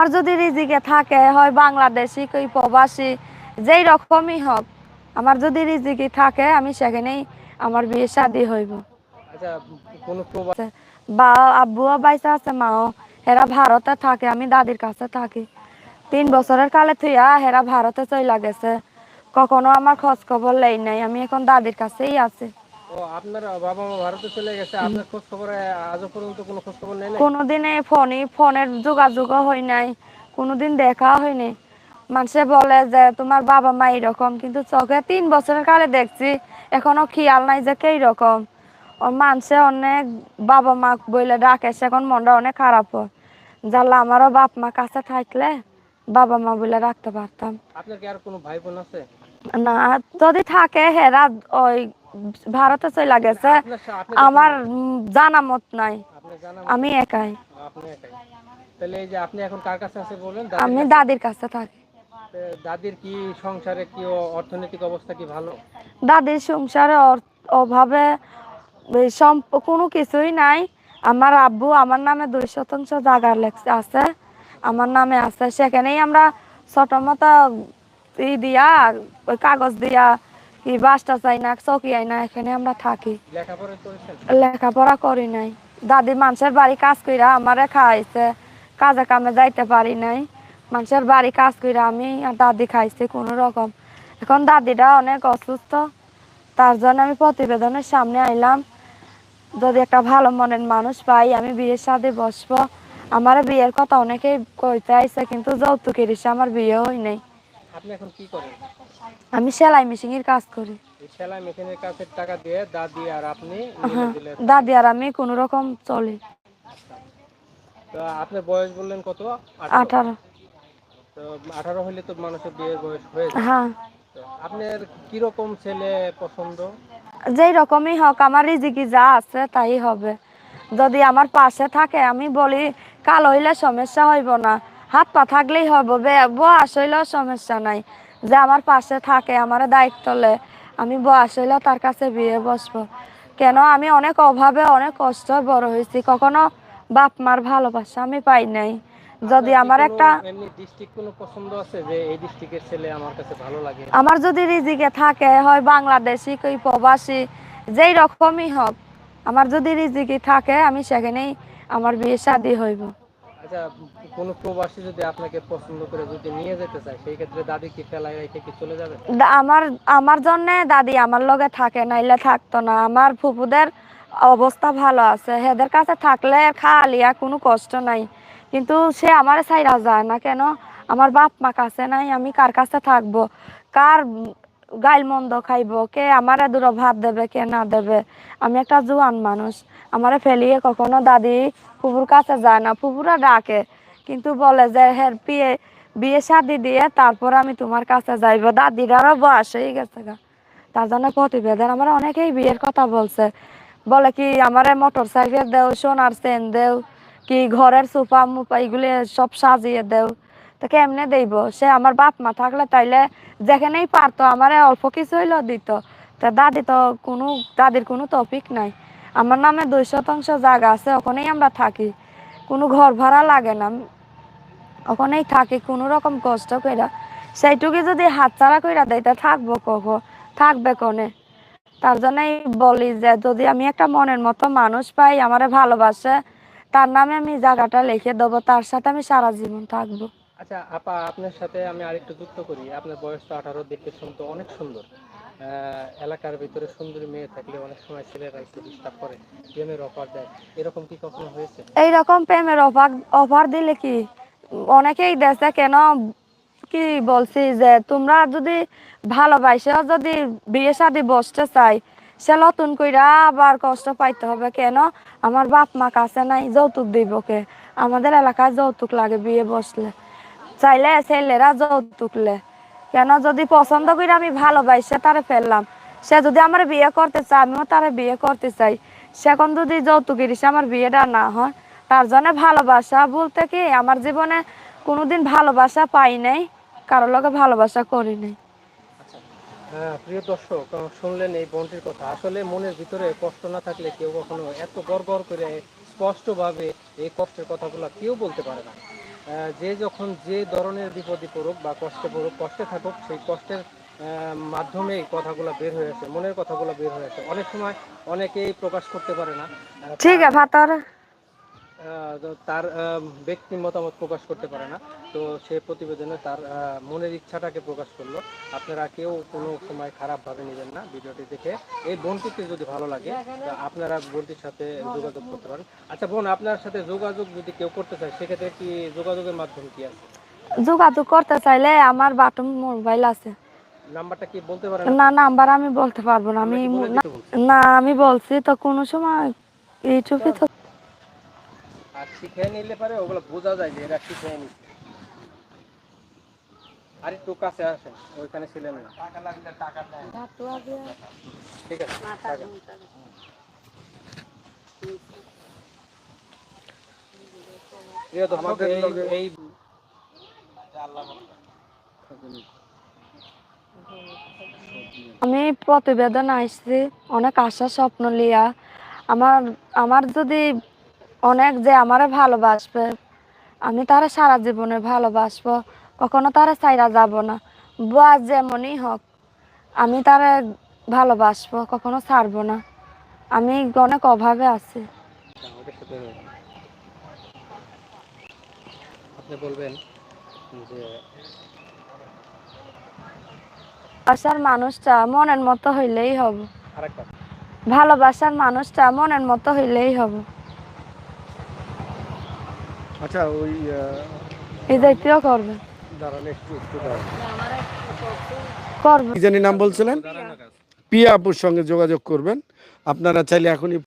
আর যদি রিজিকে থাকে হয় বাংলাদেশি কই প্রবাসী যেই রকমই হোক আমার যদি রিজিকে থাকে আমি সেখানেই আমার বিয়ে শাদি হইব। আচ্ছা বা আব্বুও বাইসা আছে মাও হেরা ভারতে থাকে আমি দাদির কাছে থাকি। তিন বছরের কালে থুইয়া হেরা ভারতে চইলা গেছে। কখনো আমার খোঁজ খবর লেই নাই আমি এখন দাদির কাছেই আছি। ও আপনার বাবা মা ভারতে চলে গেছে আপনার খোঁজ খবরে আজও পর্যন্ত কোনো খোঁজ খবর নেই? কোনোদিনে ফোনই ফোনের যোগাযোগও হয় নাই কোনোদিন দেখা হয়নি। মানুষে বলে যে তোমার বাবা মা এরকম কিন্তু চোখে তিন বছরের কালে দেখছি এখনও খেয়াল নাই যে কে রকম ওর মানুষে অনেক বাবা মা বইলে ডাকে এখন মনটা অনেক খারাপ হয়। জানলা আমারও বাপ মা কাছে থাকলে বাবা মা বলে রাখতে পারতাম। আপনার কি আর কোনো ভাই বোন আছে? না যদি থাকে হেরা ওই ভারতে চলে গেছে। আমার জানা মত নাই। আমি একাই। আপনি তাহলে এই যে আপনি এখন কার কাছে আছে বলেন? আমি দাদির কাছে থাকি। দাদির কি সংসারে কি অর্থনৈতিক অবস্থা কি ভালো? দাদির সংসারে অভাবে কোনো কিছুই নাই। আমার আব্বু আমার নামে দুই শতাংশ জায়গা লেখছে আছে। আমার নামে আছে। সেখানেই আমরা ছোট মতো ই দিয়া কাগজ দিয়া কি বাসটা চাই না, চকি আই না, এখানে আমরা থাকি। লেখাপড়া করি নাই। দাদি মানুষের বাড়ি কাজ কইরা আমারে খাইছে। কাজে কামে যাইতে পারি নাই। মানুষের বাড়ি কাজ কইরা আমি আর দাদি খাইছি কোনো রকম। এখন দাদিটা অনেক অসুস্থ। তার জন্য আমি প্রতিবেদনের সামনে আইলাম। যদি একটা ভালো মনের মানুষ পাই, আমি বিয়ের সাথে বসবো। আমার বিয়ের কথা অনেকেই কইতে আইছে, কিন্তু যৌতুকের আমার বিয়ে হয় নাই। আপনি এখন কি করেন? আমি সেলাই মেশিনের কাজ করি। সেলাই মেশিনের টাকা দিয়ে দাদি আর আপনি দিলেন। দাদি আর আমি কোনো রকম চলি। তো আপনার বয়স বললেন কত? আঠারো। আঠারো। তো আঠারো হলে তো মানুষের বিয়ের বয়স হয়ে যায়। হ্যাঁ। আপনার কীরকম ছেলে পছন্দ? যেই রকমই হোক আমার রিজিকি যা আছে তাই হবে। যদি আমার পাশে থাকে আমি বলি কাল হইলে সমস্যা হইব না। হাত পা থাকলেই হইব বে- বয়স হইলেও সমস্যা নাই। যে আমার পাশে থাকে আমার দায়িত্ব লে আমি বয়স হইলেও তার কাছে বিয়ে বসবো। কেন? আমি অনেক অভাবে অনেক কষ্ট বড় হয়েছি। কখনো বাপ মার ভালোবাসা আমি পাই নাই। যদি আমার একটা আমার যদি রিজিকে থাকে হয় বাংলাদেশি কই প্রবাসী যেই রকমই হোক আমার যদি রিজিকে থাকে আমি সেখানেই আমার বিয়ে শাদি হইব। আচ্ছা প্রবাসী যদি আপনাকে পছন্দ করে যদি নিয়ে যেতে চায়, সেই ক্ষেত্রে দাদি কি রেখে কি চলে যাবে? আমার আমার জন্য দাদি আমার লগে থাকে, নাইলে থাকতো না। আমার ফুপুদের অবস্থা ভালো আছে। হেদের কাছে থাকলে খালিয়া কোনো কষ্ট নাই। কিন্তু সে আমার সাইরা যায় না কেন? আমার বাপ মা কাছে নাই, আমি কার কাছে থাকব? কার গাইল মন্দ খাইব, কে আমারে দুটো ভাত দেবে, কে না দেবে। আমি একটা জোয়ান মানুষ, আমারে ফেলিয়ে কখনো দাদি ফুপুর কাছে যায় না ফুপুরা ডাকে, কিন্তু বলে যে, হের বিয়ে বিয়ে শাদি দিয়ে তারপর আমি তোমার কাছে যাইব। দাদিরারও বয়স হয়ে গেছে গা। তার জন্য প্রতিবেদন আমার অনেকেই বিয়ের কথা বলছে। বলে কি, আমারে মোটর সাইকেল দেও, সোনার চেন দেও, কি ঘরের সোফা মুফা এগুলি সব সাজিয়ে দেও। তো কেমনে দেইব? সে আমার বাপ মা থাকলে তাইলে যেখানেই পারতো, আমারে অল্প কিছু হইলেও দিত। তা দাদি তো কোনো, দাদির কোনো টপিক নাই। আমার নামে দুই শতাংশ জায়গা আছে, ওখানেই আমরা থাকি। কোনো ঘর ভাড়া লাগে না। ওখানেই থাকি, কোনো রকম কষ্ট কইরা। সেইটুকু যদি হাতছাড়া কইরা দেয় তা থাকব কখন থাকবে কনে? তার জন্যই বলি যে, যদি আমি একটা মনের মতো মানুষ পাই, আমারে ভালোবাসে, তার নামে আমি জায়গাটা লিখে দেবো, তার সাথে আমি সারা জীবন থাকব। আচ্ছা আপা, আপনার সাথে আমি আরেকটু যুক্ত করি। আপনার বয়স তো আঠারো, দেখতে শুনতে অনেক সুন্দর। এলাকার ভিতরে সুন্দরী মেয়ে থাকলে অনেক সময় ছেলেরা একটু ডিস্টার্ব করে। প্রেমের অফার দেয়। এরকম কি কখনো হয়েছে? এইরকম প্রেমের অফার অফার দিলে কি? অনেকেই দেশে কেন? কি বলছি যে, তোমরা যদি ভালোবাসে, যদি বিয়ে শাদি বসতে চাই, সে নতুন কইরা আবার কষ্ট পাইতে হবে। কেন? আমার বাপ মা কাছে নাই যৌতুক দিব কে? আমাদের এলাকায় যৌতুক লাগে বিয়ে বসলে। চাইলে ছেলেরা যৌতুক লে কেন? যদি পছন্দ করে আমি ভালোবাসে তারে ফেললাম। সে যদি আমার বিয়ে করতে চায়, আমিও তারে বিয়ে করতে চাই। সেখন যদি যৌতুকের এসে আমার বিয়েটা না হয়, তার জন্য ভালোবাসা বলতে কি, আমার জীবনে কোনোদিন ভালোবাসা পাই নাই কারোর লগে ভালোবাসা করি নাই। হ্যাঁ প্রিয় দর্শক শুনলেন এই বোনটির কথা। আসলে মনের ভিতরে কষ্ট না থাকলে কেউ কখনো এত গড় করে স্পষ্টভাবে এই কষ্টের কথাগুলো কেউ বলতে পারে না। যে যখন যে ধরনের বিপদে পড়ুক বা কষ্টে পড়ুক কষ্টে থাকুক সেই কষ্টের মাধ্যমে এই কথাগুলো বের হয়ে আসে মনের কথাগুলো বের হয়ে আসে। অনেক সময় অনেকেই প্রকাশ করতে পারে না। ঠিক আছে তার ব্যক্তি মতামত প্রকাশ করতে পারে না। তো সে প্রতিবেদনে তার মনের ইচ্ছাটাকে প্রকাশ করল। আপনারা কেউ কোনো সময় খারাপ ভাবে নেবেন না ভিডিওটি দেখে। এই বোনটিকে যদি ভালো লাগে আপনারা বোনটির সাথে যোগাযোগ করতে পারেন। আচ্ছা বোন আপনার সাথে যোগাযোগ যদি কেউ করতে চায় সেক্ষেত্রে কি যোগাযোগের মাধ্যম কি আছে? যোগাযোগ করতে চাইলে আমার বাটন মোবাইল আছে। নাম্বারটা কি বলতে পারেন? না নাম্বার আমি বলতে পারব না। আমি না- না আমি বলছি তো কোনো সময় ইউটিউবে তো আর শিখে নিলে পারে ওগুলো বোঝা যায় যে এরা শিখে নিচ্ছে আর একটু কাছে আসেন ওইখানে ছিলেন না। টাকা লাগলে টাকা দেয় ঠিক আছে টাকা। প্রিয় দর্শক, এই- এই আমি প্রতিবেদন আসছি অনেক আশা স্বপ্ন লিয়া। আমার আমার যদি অনেক যে আমারে ভালোবাসবে। আমি তারা সারা জীবনে ভালোবাসবো কখনো তারা চাইরা যাব না। বয়স যেমনই হোক আমি তারা ভালোবাসবো কখনো ছাড়বো না। আমি অনেক অভাবে আছি। ওদের আপনি বলবেন যে ভালোবাসার মানুষটা মনের মতো হইলেই হব। ভালোবাসার মানুষটা মনের মতো হইলেই হবে। আচ্ছা ওই এই দায়িত্বও করবে। দাঁড়ান একটু একটু দাঁড়ান। করবে। কি জানি নাম বলছিলেন? পিয়া আপুর সঙ্গে যোগাযোগ করবেন। আপনারা চাইলে এখনই